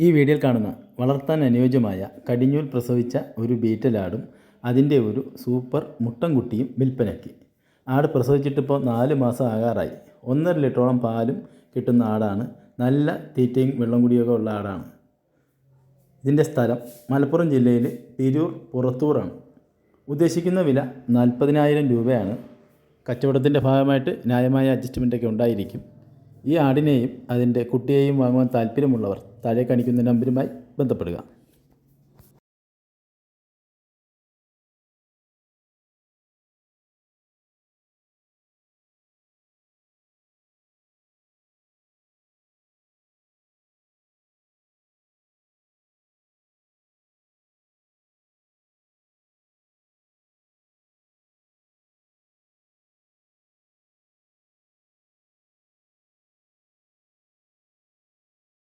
ഈ വീഡിയോയിൽ കാണുന്ന വളർത്താൻ അനുയോജ്യമായ കടിഞ്ഞൂൽ പ്രസവിച്ച ഒരു ബീറ്റലാടും അതിന്റെ ഒരു സൂപ്പർ മുട്ടൻകുട്ടിയും വിൽപ്പനയ്ക്ക്. ആട് പ്രസവിച്ചിട്ടിപ്പോൾ നാല് മാസം ആകാറായി. ഒന്നര ലിറ്ററോളം പാലും കിട്ടുന്ന ആടാണ്. നല്ല തീറ്റയും വെള്ളം കുടിയൊക്കെ ഉള്ള ആടാണ്. ഇതിന്റെ സ്ഥലം മലപ്പുറം ജില്ലയിൽ തിരൂർ പുറത്തൂറാണ് ഉദ്ദേശിക്കുന്ന വില നാൽപ്പതിനായിരം രൂപയാണ്. കച്ചവടത്തിന്റെ ഭാഗമായിട്ട് ന്യായമായ അഡ്ജസ്റ്റ്മെന്റൊക്കെ ഉണ്ടായിരിക്കും. ഈ ആടിനെയും അതിന്റെ കുട്ടിയെയും വാങ്ങുവാൻ താല്പര്യമുള്ളവർ താഴെ കാണിക്കുന്ന നമ്പരുമായി ബന്ധപ്പെടുക.